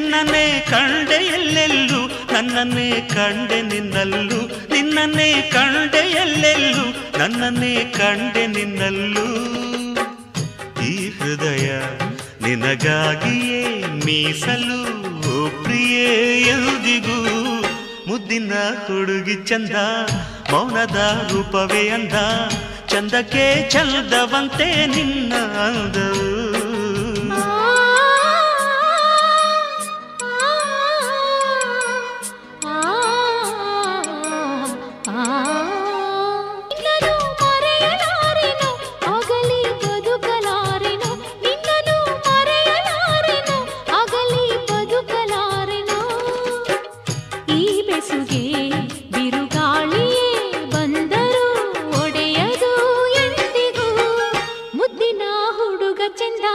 ನಿನ್ನನ್ನೇ ಕಂಡೆ ಎಲ್ಲೆಲ್ಲೂ, ನನ್ನನ್ನೇ ಕಂಡೆ ನಿನ್ನಲ್ಲೂ, ನಿನ್ನನ್ನೇ ಕಂಡೆ ಎಲ್ಲೆಲ್ಲೂ, ನನ್ನನ್ನೇ ಕಂಡೆ ನಿನ್ನಲ್ಲೂ. ಈ ಹೃದಯ ನಿನಗಾಗಿಯೇ ಮೀಸಲು ಪ್ರಿಯೇ, ಎಂದಿಗೂ ಮುದ್ದಿನ ಹುಡುಗಿ ಚಂದ, ಮೌನದ ರೂಪವೇ ಅಂದ, ಚಂದಕ್ಕೆ ಚಂದವಂತೆ ನಿನ್ನ ಹಾಸುಗೆ ಬಿರುಗಾಳಿ ಬಂದರು ಒಡೆಯದು ಎಂದಿಗೂ ಮುದ್ದಿನ ಹುಡುಗ ಚಂದ